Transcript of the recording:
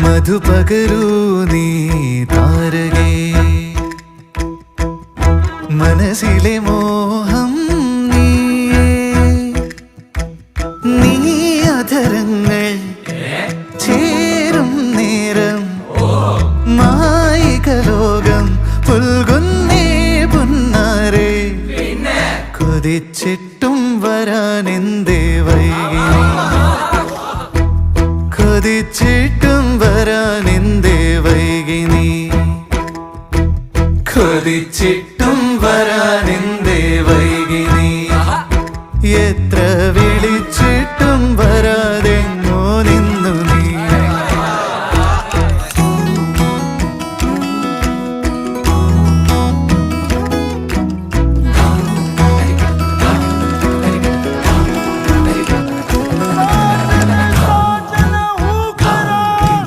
മധുപകരൂ നീ താരകേ. മനസ്സിലെ മോഹം നീയേ. നീ അധരങ്ങൾ ചേരും നേരം. മായിക പുൽകുന്നേ പുന്നാരേ. കൊതിച്ചിട്ടും വരാൻ വൈകി? കൊതിച്ചിട്ടും വരാൻ എന്തേ വൈകിനി കൊതിച്ചിട്ടും വരാൻ എന്തേ വൈകിനി എത്ര വിളിച്ചിട്ട്